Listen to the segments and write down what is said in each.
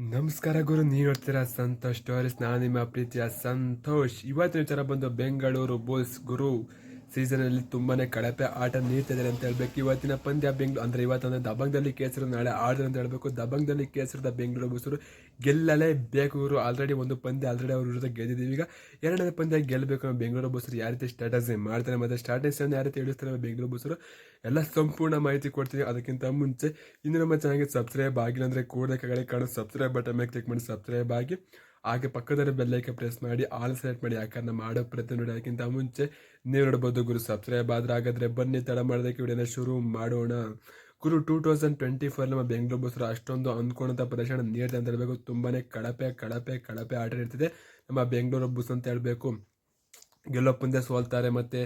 ನಮಸ್ಕಾರ ಗುರು, ನೀವು ನೋಡ್ತೀರಾ ಸಂತೋಷ್ ಸ್ಟೋರೀಸ್ ನಾನು ನಿಮ್ಮ ಪ್ರೀತಿಯ ಸಂತೋಷ್. ಇವತ್ತಿನ ವಿಚಾರ ಬಂದು ಬೆಂಗಳೂರು ಬುಲ್ಸ್ ಗುರು. ಸೀಸನಲ್ಲಿ ತುಂಬಾನೇ ಕಳಪೆ ಆಟ ನೀಡ್ತಿದ್ದಾರೆ ಅಂತ ಹೇಳ್ಬೇಕು. ಇವತ್ತಿನ ಪಂದ್ಯ ಬೆಂಗಳೂರು ಅಂದ್ರೆ ಇವತ್ತಂದ್ರೆ ದಬಂಗದಲ್ಲಿ ಕೇಸರು ನಾಳೆ ಆಡಿದ್ರೆ ಅಂತ ಹೇಳ್ಬೇಕು. ದಬಂಗದಲ್ಲಿ ಕೇಸರಿದ ಬೆಂಗಳೂರು ಬಸ್ಸರು ಗೆಲ್ಲಲೇ ಬೇಕು ಗುರು. ಆಲ್ರೆಡಿ ಒಂದು ಪಂದ್ಯ ಆಲ್ರೆಡಿ ಅವ್ರ ವಿರುದ್ಧ ಗೆದ್ದಿದ್ದೀವಿ. ಈಗ ಎರಡನೇ ಪಂದ್ಯ ಗೆಲ್ಲಬೇಕು ನಾವು ಬೆಂಗಳೂರು ಬಸ್ಸರು ಯಾವ ರೀತಿ ಸ್ಟ್ರಾಟಜಿ ಮಾಡ್ತಾರೆ ಮತ್ತೆ ಸ್ಟ್ರಾಟಜಿ ಯಾವ ರೀತಿ ಇಳಿಸ್ತಾರೆ ಬೆಂಗಳೂರು ಬಸ್ಸರು ಎಲ್ಲ ಸಂಪೂರ್ಣ ಮಾಹಿತಿ ಕೊಡ್ತೀನಿ. ಅದಕ್ಕಿಂತ ಮುಂಚೆ ಇನ್ನು ನಮ್ಮ ಚಾನಲ್ಗೆ ಸಬ್ಸ್ಕ್ರೈಬ್ ಆಗಿಲ್ಲ ಅಂದರೆ ಕೂಡ ಕಡೆ ಕಾಣೋ. ಸಬ್ಸ್ಕ್ರೈಬ್ ಬಟನ್ ಮೇಲೆ ಕ್ಲಿಕ್ ಮಾಡಿ. ಸಬ್ಸ್ಕ್ರೈಬ್ ಆಗಿ. ಹಾಗೆ ಪಕ್ಕದಲ್ಲಿ ಬೆಲ್ಲೈಕೆ ಪ್ರೆಸ್ ಮಾಡಿ, ಆಲ್ ಸೆಲೆಕ್ಟ್ ಮಾಡಿ ಯಾಕಂದ್ರೆ ಮಾಡೋ ಪ್ರತಿ ಅದಕ್ಕಿಂತ ಮುಂಚೆ ನೀವು ನೋಡ್ಬೋದು ಗುರು, ಸಬ್ಸ್ಕ್ರೈಬ್ ಆದ್ರೆ ಹಾಗಾದ್ರೆ ಬನ್ನಿ, ತಡ ಮಾಡೋದಕ್ಕೆ ವಿಡಿಯೋನ ಶುರು ಮಾಡೋಣ. ಗುರು, ಟೂ ತೌಸಂಡ್ ಟ್ವೆಂಟಿ ಫೋರ್ ನಮ್ಮ ಬೆಂಗಳೂರು ಬಸ್ರು ಅಷ್ಟೊಂದು ಅಂದ್ಕೊಂಡಂಥ ಪ್ರದರ್ಶನ ನೀಡಿದೆ ಅಂತ ಹೇಳಬೇಕು. ತುಂಬಾ ಕಳಪೆ ಕಳಪೆ ಕಳಪೆ ಆಟ ಇರ್ತಿದೆ ನಮ್ಮ ಬೆಂಗಳೂರು ಬಸ್ ಅಂತ ಹೇಳಬೇಕು. ಗೆಲ್ಲೋ ಪಂದ್ಯ ಸೋಲ್ತಾರೆ ಮತ್ತು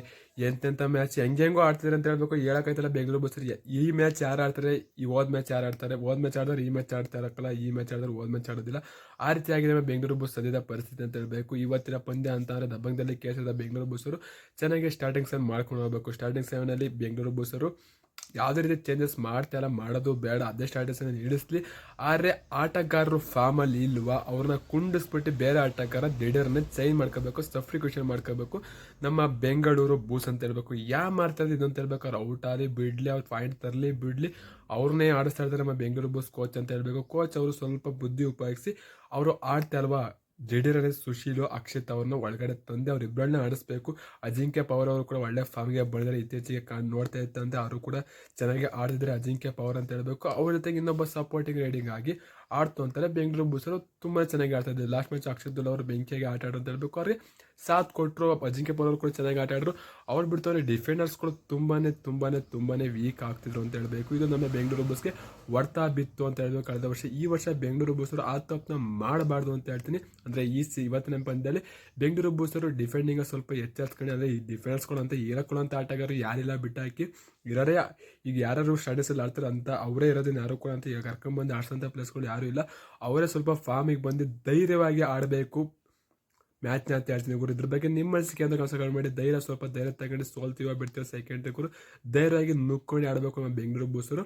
ಎಂತೆಂಥ ಮ್ಯಾಚ್ ಹೆಂಗೆಂಗೋ ಆಡ್ತಿದ್ದಾರೆ ಅಂತ ಹೇಳ್ಬೇಕು. ಹೇಳೋಕ್ಕಾಯ್ತಲ್ಲ ಬೆಂಗಳೂರು ಬಸ್ಸರಿ ಈ ಮ್ಯಾಚ್ ಯಾರು ಆಡ್ತಾರೆ? ಈ ಹೋದ ಮ್ಯಾಚ್ ಯಾರು ಆಡ್ತಾರೆ? ಹೋದ ಮ್ಯಾಚ್ ಆಡಿದ್ರೆ ಈ ಮ್ಯಾಚ್ ಆಡ್ತಾ ಇರಕ್ಕಲ್ಲ, ಈ ಮ್ಯಾಚ್ ಆಡಿದ್ರೆ ಹೋದ ಮ್ಯಾಚ್ ಆಡೋದಿಲ್ಲ. ಆ ರೀತಿಯಾಗಿ ನಮ್ಮ ಬೆಂಗಳೂರು ಬಸ್ ಸದ್ಯದ ಪರಿಸ್ಥಿತಿ ಅಂತ ಹೇಳಬೇಕು. ಇವತ್ತಿನ ಪಂದ್ಯ ಅಂತ ದಬ್ಬಂಗದಲ್ಲಿ ಕೇಸರಿದ ಬೆಂಗಳೂರು ಬಸ್ಸರು ಚೆನ್ನಾಗಿ ಸ್ಟಾರ್ಟಿಂಗ್ ಸೆವೆನ್ ಮಾಡ್ಕೊಂಡು ಹೋಗ್ಬೇಕು. ಸ್ಟಾರ್ಟಿಂಗ್ ಸೆವೆನಲ್ಲಿ ಬೆಂಗಳೂರು ಬಸ್ಸರು ಯಾವುದೇ ರೀತಿ ಚೇಂಜಸ್ ಮಾಡ್ತಾ ಇಲ್ಲ, ಮಾಡೋದು ಬೇಡ, ಅದೇ ಸ್ಟ್ಯಾಟಸನ್ನು ಇಳಿಸ್ಲಿ ಆದರೆ ಆಟಗಾರರು ಫಾರ್ಮಲ್ಲಿ ಇಲ್ವಾ, ಅವ್ರನ್ನ ಕುಂಡಿಸ್ಬಿಟ್ಟು ಬೇರೆ ಆಟಗಾರ ದಿಢೀರನ್ನ ಚೇಂಜ್ ಮಾಡ್ಕೋಬೇಕು ಸಬ್ಸ್ಟಿಟ್ಯೂಷನ್ ಮಾಡ್ಕೋಬೇಕು. ನಮ್ಮ ಬೆಂಗಳೂರು ಬೂಸ್ ಅಂತ ಹೇಳ್ಬೇಕು. ಯಾ ಮಾಡ್ತಾ ಇದ್ದು ಅಂತ ಹೇಳ್ಬೇಕು ಅವ್ರು ಔಟ್ ಆಗಲಿ, ಬಿಡ್ಲಿ, ಅವ್ರು ಪಾಯಿಂಟ್ ತರಲಿ, ಬಿಡ್ಲಿ. ಅವ್ರನ್ನೇ ಆಡಿಸ್ತಾ ಇರ್ತಾರೆ ನಮ್ಮ ಬೆಂಗಳೂರು ಬೂಸ್ ಕೋಚ್ ಅಂತ ಹೇಳ್ಬೇಕು. ಕೋಚ್ ಅವರು ಸ್ವಲ್ಪ ಬುದ್ಧಿ ಉಪಯೋಗಿಸಿ, ಅವರು ಆಡ್ತಾ ಅಲ್ವಾ ಜಡೀರನೇ ಸುಶೀಲು, ಅಕ್ಷಿತ್ ಅವ್ರನ್ನ ಒಳಗಡೆ ತಂದೆ ಅವರಿಬ್ಬರನ್ನ ಆಡಿಸ್ಬೇಕು. ಅಜಿಂಕ್ಯ ಪವರ್ ಅವರು ಕೂಡ ಒಳ್ಳೆ ಫಾರ್ಮ್ಗೆ ಬಂದರೆ ಇತ್ತೀಚೆಗೆ ಕಾಣ್, ನೋಡ್ತಾ ಇತ್ತಂತೆ ಅವರು ಕೂಡ ಚೆನ್ನಾಗಿ ಆಡಿದ್ರೆ ಅಜಿಂಕ್ಯ ಪವರ್ ಅಂತ ಹೇಳಬೇಕು. ಅವ್ರ ಜೊತೆಗೆ ಇನ್ನೊಬ್ಬ ಸಪೋರ್ಟಿಂಗ್ ರೈಡಿಂಗ್ ಆಗಿ ಆಡ್ತು ಅಂತಾರೆ ಬೆಂಗಳೂರು ಬುಸರು ತುಂಬ ಚೆನ್ನಾಗಿ ಆಡ್ತಾ ಇದ್ದಾರೆ. ಲಾಸ್ಟ್ ಮ್ಯಾಚ್ ಅಕ್ಷಿತ್ ಅವರು ಬೆಂಕಿಯಾಗಿ ಆಟ ಆಡೋದು ಹೇಳ್ಬೇಕು. ಅವ್ರಿಗೆ ಸಾಥ್ ಕೊಟ್ಟರು ಅಜಿಂಕ್ಯ ಪವರ್ ಕೂಡ ಚೆನ್ನಾಗಿ ಆಟ ಆಡಿದ್ರು ಅವ್ರು ಬಿಡ್ತವ್ರೆ ಡಿಫೆಂಡರ್ಸ್ಗಳು ತುಂಬಾ ತುಂಬಾ ತುಂಬಾ ವೀಕ್ ಆಗ್ತಿದ್ರು ಅಂತ ಹೇಳಬೇಕು. ಇದು ನಮ್ಮ ಬೆಂಗಳೂರು ಬಸ್ಗೆ ಹೊಡ್ತಾ ಬಿತ್ತು ಅಂತ ಹೇಳಿದ್ರು ಕಳೆದ ವರ್ಷ. ಈ ವರ್ಷ ಬೆಂಗಳೂರು ಬಸ್ಸರು ಆ ತಪ್ಪನ್ನ ಮಾಡಬಾರ್ದು ಅಂತ ಹೇಳ್ತೀನಿ. ಅಂದರೆ ಈ ಸಿ, ಇವತ್ತಿನ ಪಂದ್ಯದಲ್ಲಿ ಬೆಂಗಳೂರು ಬಸ್ಸರು ಡಿಫೆಂಡಿಂಗ್ ಸ್ವಲ್ಪ ಎಚ್ಚರಿಸ್ಕೊಂಡು ಅಂದರೆ ಈ ಡಿಫೆನ್ಸ್ಗಳು ಅಂತ ಇರಕೊಳ್ಳೋಂಥ ಆಟಗಾರರು ಯಾರಿಲ್ಲ ಬಿಟ್ಟಾಕಿ ಇರೋರೇ. ಈಗ ಯಾರು ಸ್ಟಡೀಸಲ್ಲಿ ಆಡ್ತಾರೆ ಅಂತ ಅವರೇ ಇರೋದನ್ನ ಯಾರು ಕೂಡ ಅಂತ ಈಗ ಕರ್ಕೊಂಡ್ಬಂದು ಆಡ್ಸೋಂಥ ಪ್ಲೇಸ್ಗಳು ಯಾರೂ ಇಲ್ಲ. ಅವರೇ ಸ್ವಲ್ಪ ಫಾರ್ಮಿಗೆ ಬಂದು ಧೈರ್ಯವಾಗಿ ಆಡಬೇಕು. ಮ್ಯಾಚ್ನ ಅಂತ ಹೇಳ್ತೀನಿ ಗುರು ಇದ್ರ ಬಗ್ಗೆ ನಿಮ್ಮ ಅನಿಸಿಕೆ ಅಂತ ಕೆಲಸ ಮಾಡಿ. ಧೈರ್ಯ ಸ್ವಲ್ಪ ಧೈರ್ಯ ತಗೊಂಡು ಸೋಲ್ತೀವ ಬಿಡ್ತೀವಿ ಸೆಕೆಂಡ್ ಗುರು? ಧೈರ್ಯವಾಗಿ ನುಕ್ಕೊಂಡು ಆಡಬೇಕು ನಮ್ಮ ಬೆಂಗಳೂರು ಬೂಸರು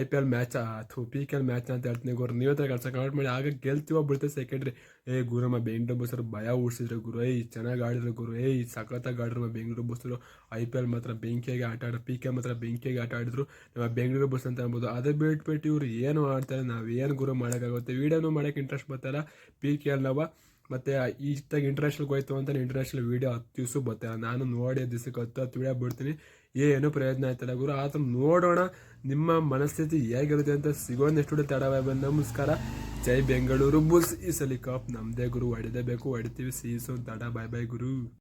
ಐ ಪಿ ಎಲ್ ಮ್ಯಾಚ್ ಅಥವಾ ಪಿ ಕೆ ಎಲ್ ಮ್ಯಾಚ್ ಅಂತ ಹೇಳ್ತೀನಿ ಗುರು. ನೀವು ತರ ಕೆಲಸ ಕಮೆಂಟ್ ಮಾಡಿ. ಆಗ ಗೆಲ್ತೀವ ಬಿಡ್ತೀವಿ ಸೆಕೆಂಡ್ರಿ ಏ ಗುರು, ನಮ್ಮ ಬೆಂಗಳೂರು ಬೂಸರು ಭಯ ಉಡ್ಸಿದ್ರು ಗುರು. ಏಯ್ ಚೆನ್ನಾಗಿ ಆಡಿದ್ರು ಗುರು. ಏಯ್ ಸಖತ್ತಾಗಿ ಆಡಿದ್ರು ನಮ್ಮ ಬೆಂಗಳೂರು ಬೂಸರು ಐ ಪಿ ಎಲ್ ಮಾತ್ರ ಬೆಂಕಿಯಾಗಿ ಆಟ ಆಡೋ ಪಿ ಕೆ ಮಾತ್ರ ಬೆಂಕಿಯಾಗಿ ಆಟ ಆಡಿದ್ರು ನಮ್ಮ ಬೆಂಗಳೂರು ಬಸ್ ಅಂತ ಅನ್ಬೋದು. ಅದೇ ಬಿಟ್ಬಿಟ್ಟು ಇವ್ರು ಏನು ಆಡ್ತಾರೆ ನಾವು ಏನು ಗುರು ಮಾಡೋಕ್ಕಾಗುತ್ತೆ? ವೀಡಿಯೋನು ಮಾಡೋಕ್ಕೆ ಇಂಟ್ರೆಸ್ಟ್ ಬರ್ತಾರೆ ಪಿ ಕೆ ಎಲ್ ನಾವು ಮತ್ತು ಇಷ್ಟಾಗಿ ಇಂಟರ್ನ್ಯಾಷನಲ್ಗೆ ಹೋಯ್ತು ಅಂತ ಇಂಟರ್ನ್ಯಾಷನಲ್ ವೀಡಿಯೋ ಹತ್ತು ದಿವಸ ಬರ್ತಾರೆ ನಾನು ನೋಡಿ ದಿವಸಕ್ಕೆ ಹತ್ತು ಹತ್ತು ವೀಡಿಯೋ ಬಿಡ್ತೀನಿ. ಏನು ಪ್ರಯೋಜನ ಆಯ್ತಲ್ಲ ಗುರು? ಆತ ನೋಡೋಣ. ನಿಮ್ಮ ಮನಸ್ಥಿತಿ ಹೇಗಿರುತ್ತೆ ಅಂತ ಸಿಗೋಣ ಎಷ್ಟು ಬೈ ನಮಸ್ಕಾರ. ಜೈ ಬೆಂಗಳೂರು. ಬುಲ್ಸ್ ಈ ಸಲ ಕಪ್ ನಮ್ಮದೇ ಗುರು. ಹೊಡೆದೇ ಬೇಕು. ಹೊಡಿತೀವಿ. ಸೀಸು ತಡ ಬಾಯ್ ಬಾಯ್ ಗುರು.